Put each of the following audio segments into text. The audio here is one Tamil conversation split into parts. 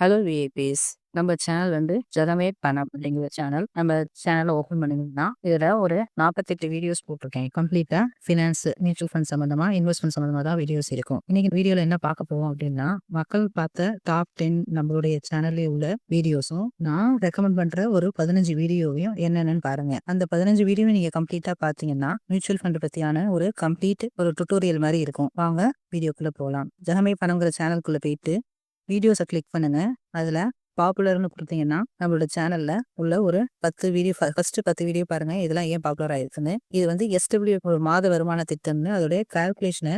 ஹலோ விஐபிஸ் நம்ம சேனல் வந்து ஜெனரேட் பணம் அப்படிங்கிற சேனல் நம்ம சேனலை ஓப்பன் பண்ணிங்கன்னா இதில் ஒரு நாற்பத்தெட்டு வீடியோஸ் போட்டிருக்கேன். கம்ப்ளீட்டாக ஃபினான்ஸ் மியூச்சுவல் ஃபண்ட் சம்மந்தமாக இன்வெஸ்ட்மெண்ட் சம்மந்தமாக தான் வீடியோஸ் இருக்கும். இன்னைக்கு வீடியோவில் என்ன பார்க்க போவோம் அப்படின்னா மக்கள் பார்த்த டாப் டென் நம்மளுடைய சேனல்லே உள்ள வீடியோஸும் நான் ரெக்கமெண்ட் பண்ணுற ஒரு பதினஞ்சு வீடியோவையும் என்னென்னு பாருங்க. அந்த பதினஞ்சு வீடியோ நீங்கள் கம்ப்ளீட்டாக பார்த்தீங்கன்னா மியூச்சுவல் ஃபண்ட் பற்றியான ஒரு கம்ப்ளீட் ஒரு டுட்டோரியல் மாதிரி இருக்கும். வாங்க வீடியோக்குள்ளே போகலாம் ஜெகமே பணங்கிற சேனலுக்குள்ளே போயிட்டு வீடியோஸை கிளிக் பண்ணுங்கள் அதில் பாப்புலர்னு கொடுத்தீங்கன்னா நம்மளோட சேனல்ல உள்ள ஒரு பத்து வீடியோ ஃபர்ஸ்ட் பத்து வீடியோ பாருங்க. இதெல்லாம் ஏன் பாப்புலர் ஆயிருக்குன்னு. இது வந்து எஸ்டபிள்யூ ஒரு மாத வருமான திட்டம்னு அதோடைய கால்குலேஷனை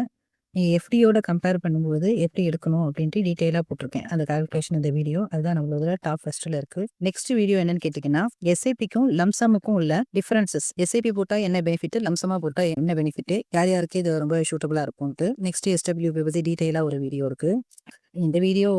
நீங்கள் எஃப்டியோட கம்பேர் பண்ணும்போது எப்படி எடுக்கணும் அப்படின்ட்டு டீட்டெயிலாக போட்டிருக்கேன். அந்த கால்குலேஷன் இந்த வீடியோ அதுதான் நம்மளோட டாப் ஃபர்ஸ்ட்டில் இருக்குது நெக்ஸ்ட் வீடியோ என்னன்னு கேட்டிங்கன்னா எஸ்ஐபிக்கும் லம்சமுக்கும் உள்ள டிஃபரன்சஸ் எஸ்ஐபி போட்டால் என்ன பெனிஃபிட் லம்சமாக போட்டால் என்ன பெனிஃபிட் யார் யாருக்கு இது ரொம்ப சூட்டபுளாக இருக்கும்ட்டு நெக்ஸ்ட் எஸ்டபிள்யூ பற்றி டீட்டெயிலாக ஒரு வீடியோ இருக்குது இந்த வீடியோ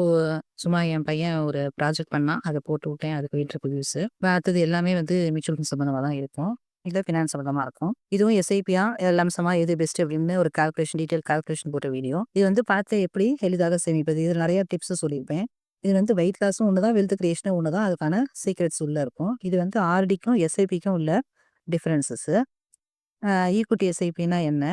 சும்மா என் பையன் ஒரு ப்ராஜெக்ட் பண்ணால் அதை போட்டு விட்டேன். அது போயிட்டு யூஸ் அடுத்தது எல்லாமே வந்து மியூச்சுவல் ஃபண்ட் சம்மந்தமாக தான் இருக்கும். இது ஃபினான்ஸ் சம்பந்தமாக இருக்கும். இதுவும் எஸ்ஐபியா லம்சமா எது பெஸ்ட் அப்படின்னு ஒரு கால்குலேஷன் டீட்டெயில் கால்குலேஷன் போட்ட வீடியோ இது வந்து பார்த்து எப்படி எளிதாக சேமிப்பது? இதில் நிறைய டிப்ஸ் சொல்லியிருப்பேன். இது வந்து வெயிட் லாஸும் ஒன்று தான் வெல்த் கிரியேஷனும் ஒன்று தான் அதுக்கான சீக்ரெட்ஸ் உள்ள இருக்கும். இது வந்து ஆர்டிக்கும் எஸ்ஐபிக்கும் உள்ள டிஃப்ரென்சஸ் ஈக்குட்டி எஸ்ஐபின்னா என்ன?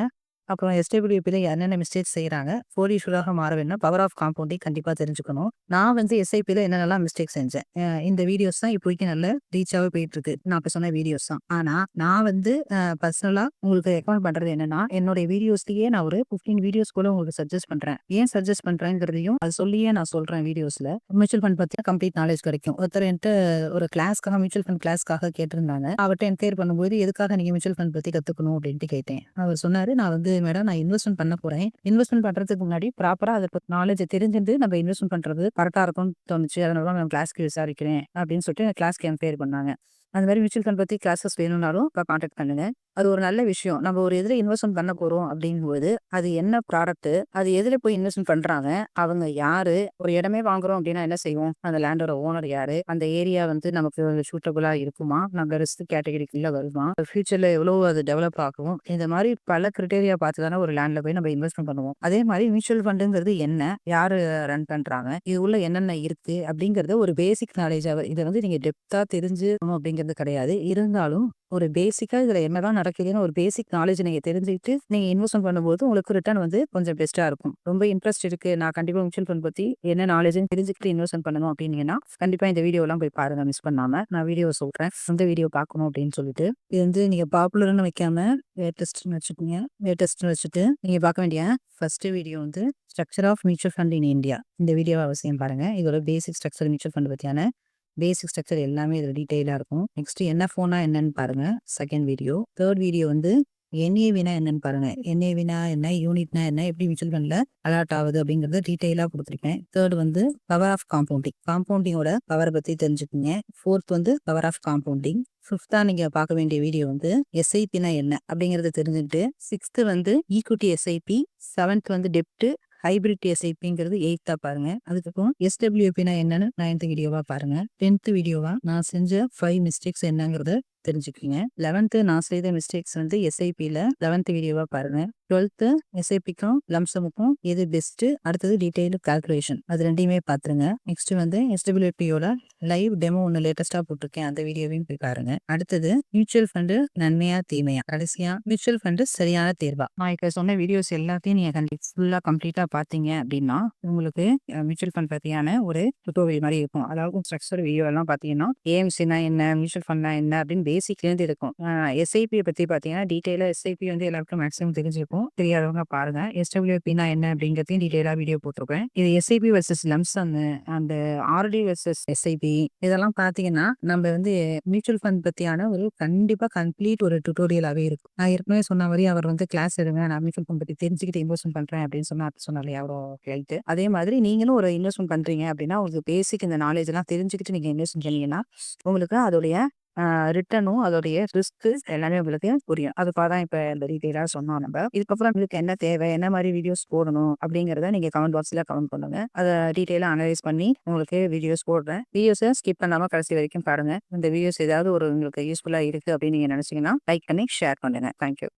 அப்புறம் எஸ்டபிள்யூபியில் என்னென்ன மிஸ்டேக்ஸ் செய்கிறாங்க ஃபோர் இஷ்யூராக மாற வேணும் பவர் ஆஃப் காம்பவுண்டிங் கண்டிப்பாக தெரிஞ்சுக்கணும். நான் வந்து எஸ்ஐபியில் என்னென்னலாம் மிஸ்டேக் செஞ்சேன்? இந்த வீடியோஸ் தான் இப்போதைக்கு நல்ல ரீச்சாகவே போயிட்டு இருக்கு. நான் இப்போ சொன்ன வீடியோஸ் தான். ஆனால் நான் வந்து பர்சனலாக உங்களுக்கு ரெக்கமெண்ட் பண்ணுறது என்னன்னா என்னுடைய வீடியோஸ்லேயே நான் ஒரு ஃபிஃப்டீன் வீடியோஸ் கூட உங்களுக்கு சஜஸ்ட் பண்ணுறேன் ஏன் சஜஸ்ட் பண்ணுறேங்கிறதையும் அது சொல்லியே நான் சொல்கிறேன் வீடியோஸில் மியூச்சுவல் ஃபண்ட் பற்றி கம்ப்ளீட் நாலேஜ் கிடைக்கும். ஒருத்தர் என்கிட்ட ஒரு கிளாஸ்க்காக மியூச்சுவல் ஃபண்ட் கிளாஸ்க்காக கேட்டிருந்தாங்க. அவர்கிட்ட என்கொயர் பண்ணும்போது எதுக்காக நீங்கள் மியூச்சுவல் ஃபண்ட் பற்றி கற்றுக்கணும் அப்படின்ட்டு கேட்டேன். அவர் சொன்னார் நான் வந்து மேடம் நான் இன்வெஸ்ட்மெண்ட் பண்ண போறேன். இன்வெஸ்ட்மெண்ட் பண்றதுக்கு முன்னாடி ப்ராப்பரா அதை பத்தி நாலேஜ் தெரிஞ்சிருந்து நம்ம இன்வெஸ்ட்மெண்ட் பண்றது கரெக்டா இருக்கும்னு தோணுச்சு. அதனால நான் கிளாஸ்க்கு விசாரிக்கிறேன் அப்படின்னு சொல்லிட்டு கிளாஸ்க்கு என் பண்ணாங்க. அந்த மாதிரி மியூச்சுவல் ஃபண்ட் பற்றி கிளாஸஸ் வேணும்னாலும் இப்போ காண்டாக்ட் பண்ணுங்க. அது ஒரு நல்ல விஷயம். நம்ம ஒரு இதில் இன்வெஸ்ட்மெண்ட் பண்ண போகிறோம் அப்படிங்கும்போது அது என்ன ப்ராடக்ட் அது எதில் போய் இன்வெஸ்ட்மெண்ட் பண்ணுறாங்க அவங்க யாரு ஒரு இடமே வாங்குறோம் அப்படின்னா என்ன செய்வோம்? அந்த லேண்டோட ஓனர் யாரு? அந்த ஏரியா வந்து நமக்கு சூட்டபுளாக இருக்குமா? நம்ம ரிஸ்க் கேட்டகரிக்குள்ளே வருமா? ஃபியூச்சரில் எவ்வளோ அது டெவலப் ஆகும்? இந்த மாதிரி பல கிரிட்டேரியா பார்த்து தானே ஒரு லேண்டில் போய் நம்ம இன்வெஸ்ட்மெண்ட் பண்ணுவோம். அதே மாதிரி மியூச்சுவல் ஃபண்டுங்கிறது என்ன? யாரு ரன் பண்ணுறாங்க இது உள்ள என்னென்ன இருக்கு? அப்படிங்கிறது ஒரு பேசிக் நாலேஜாக இதை வந்து நீங்கள் டெப்த்தாக தெரிஞ்சு அப்படிங்கிற அப்படிங்கிறது கிடையாது. இருந்தாலும் ஒரு பேசிக்காக இதில் என்னதான் நடக்குதுன்னு ஒரு பேசிக் நாலேஜ் நீங்கள் தெரிஞ்சுக்கிட்டு நீங்கள் இன்வெஸ்ட்மெண்ட் பண்ணும்போது உங்களுக்கு ரிட்டர்ன் வந்து கொஞ்சம் பெஸ்ட்டாக இருக்கும். ரொம்ப இன்ட்ரெஸ்ட் இருக்குது நான் கண்டிப்பாக மியூச்சுவல் ஃபண்ட் பற்றி என்ன நாலேஜ்னு தெரிஞ்சுக்கிட்டு இன்வெஸ்ட்மெண்ட் பண்ணணும் அப்படின்னீங்கன்னா கண்டிப்பாக இந்த வீடியோலாம் போய் பாருங்க. மிஸ் பண்ணாமல் நான் வீடியோ சொல்கிறேன் இந்த வீடியோ பார்க்கணும் அப்படின்னு சொல்லிட்டு. இது வந்து நீங்கள் பாப்புலர்னு வைக்காம லேட்டஸ்ட்னு வச்சுக்கோங்க. லேட்டஸ்ட்னு வச்சுட்டு நீங்கள் பார்க்க வேண்டிய ஃபர்ஸ்ட் வீடியோ வந்து structure of mutual fund in India இந்த வீடியோ அவசியம் பாருங்கள் இதோட பேசிக் ஸ்ட்ரக்சர் மியூச்சுவல் ஃபண்ட் பற்றியான பேசிக் ஸ்ட்ரக்சர் எல்லாமே இதில் டீட்டெயிலாக இருக்கும். நெக்ஸ்ட் என்ன ஃபோனா என்னன்னு பாருங்க. செகண்ட் வீடியோ தேர்ட் வீடியோ வந்து என்ஏவினா என்னன்னு பாருங்க. என்ஏவினா என்ன? யூனிட்னா என்ன? எப்படி மியூச்சுவல் ஃபண்ட்ல அலாட் ஆகுது அப்படிங்கறத டீட்டெயிலாக கொடுத்துருக்கேன். தேர்ட் வந்து பவர் ஆஃப் காம்பவுண்டிங் காம்பவுண்டிங்கோட பவரை பத்தி தெரிஞ்சுக்கோங்க. ஃபோர்த் வந்து பவர் ஆஃப் காம்பவுண்டிங் ஃபிஃப்த்தா நீங்க பார்க்க வேண்டிய வீடியோ வந்து எஸ்ஐபினா என்ன? அப்படிங்கறத தெரிஞ்சுக்கிட்டு சிக்ஸ்த் வந்து ஈக்குட்டி எஸ்ஐபி செவன்த் வந்து டெப்ட் ஹைபிரிட் எஸ்ஐபிங்கிறது எயித்தா பாருங்க. அதுக்கப்புறம் எஸ்டபிள்யூபினா என்னன்னு நைன்த் வீடியோவா பாருங்க. டென்த் வீடியோவா நான் செஞ்ச ஃபைவ் மிஸ்டேக்ஸ் என்னங்கிறத தெரிஞ்சுக்கோங்க லெவன்த்து நான் செய்த மிஸ்டேக்ஸ் வந்து எஸ்ஐபியில் லெவன்த் வீடியோவாக பாருங்க. டுவெல்த்து எஸ்ஐபிக்கும் லம்சமுக்கும் எது பெஸ்ட்டு அடுத்தது டீட்டெயில் கால்குலேஷன் அது ரெண்டையுமே பார்த்துருங்க நெக்ஸ்ட் வந்து எஸ்டபிள்யூபியோட லைவ் டெமோ ஒன்று லேட்டஸ்ட்டாக போட்டிருக்கேன். அந்த வீடியோவையும் போய் பாருங்க. அடுத்தது மியூச்சுவல் ஃபண்டு நன்மையா தீமையா? கடைசியா மியூச்சுவல் ஃபண்டு சரியான தேர்வா? நான் இப்போ சொன்ன வீடியோஸ் எல்லாத்தையும் நீங்கள் கண்டிப்பாக ஃபுல்லாக கம்ப்ளீட்டாக பார்த்தீங்க அப்படின்னா உங்களுக்கு மியூச்சுவல் ஃபண்ட் பற்றியான ஒரு டுட்டோரியல் மாதிரி இருக்கும். அதாவது ஸ்ட்ரக்சர் வீடியோ எல்லாம் பார்த்தீங்கன்னா ஏஎம்சினா என்ன மியூச்சுவல் ஃபண்ட்னா என்ன அப்படின்னு பேசிக்லேருந்து இருக்கும். எஸ்ஐபியை பற்றி பார்த்தீங்கன்னா டீட்டெயிலாக எஸ்ஐபி வந்து எல்லாருக்கும் மேக்ஸிமம் தெரிஞ்சிருக்கும். தெரியாதவங்க பாருங்க. எஸ்டபிள்யூபினா என்ன அப்படிங்கிறதையும் டீட்டெயிலாக வீடியோ போட்டிருக்கேன். இது எஸ்ஐபி வர்சஸ் லம்ஸ் அந்த ஆர்டி வர்சஸ் எஸ்ஐபி இதெல்லாம் பார்த்தீங்கன்னா நம்ம வந்து மியூச்சுவல் ஃபண்ட் பற்றியான ஒரு கண்டிப்பாக கம்ப்ளீட் ஒரு டுட்டோரியலாகவே இருக்கும். நான் ஏற்கனவே சொன்ன மாதிரி அவர் வந்து கிளாஸ் எடுங்க. நான் மியூச்சுவல் ஃபண்ட் பற்றி தெரிஞ்சுக்கிட்டு இன்வெஸ்ட்மெண்ட் பண்ணுறேன் அப்படின்னு சொன்னா சொன்னாலே அவரோ ஹெல்த் அதே மாதிரி நீங்களும் ஒரு இன்வெஸ்ட்மெண்ட் பண்ணுறீங்க அப்படின்னா உங்களுக்கு பேசிக் இந்த நாலேஜ் எல்லாம் தெரிஞ்சுக்கிட்டு நீங்கள் இன்வெஸ்ட்மெண்ட் பண்ணீங்கன்னா உங்களுக்கு அதோடைய ரிட்டனும் அதோடைய ரிஸ்க்கு எல்லாமே உங்களுக்கு புரியும். அதுக்காக தான் இப்போ இந்த டீட்டெயிலாக சொன்னோம் நம்ம. இதுக்கப்புறம் உங்களுக்கு என்ன தேவை என்ன மாதிரி வீடியோஸ் போடணும் அப்படிங்கிறத நீங்கள் கமெண்ட் பாக்ஸில் கமெண்ட் பண்ணுங்க. அதை டீட்டெயிலாக அனலைஸ் பண்ணி உங்களுக்கு வீடியோஸ் போடுறேன். வீடியோஸை ஸ்கிப் பண்ணாமல் கடைசி வரைக்கும் பாருங்க. இந்த வீடியோஸ் ஏதாவது ஒரு உங்களுக்கு யூஸ்ஃபுல்லாக இருக்குது அப்படின்னு நீங்கள் நினச்சிங்கன்னா லைக் பண்ணி ஷேர் பண்ணுங்க. தேங்க்யூ.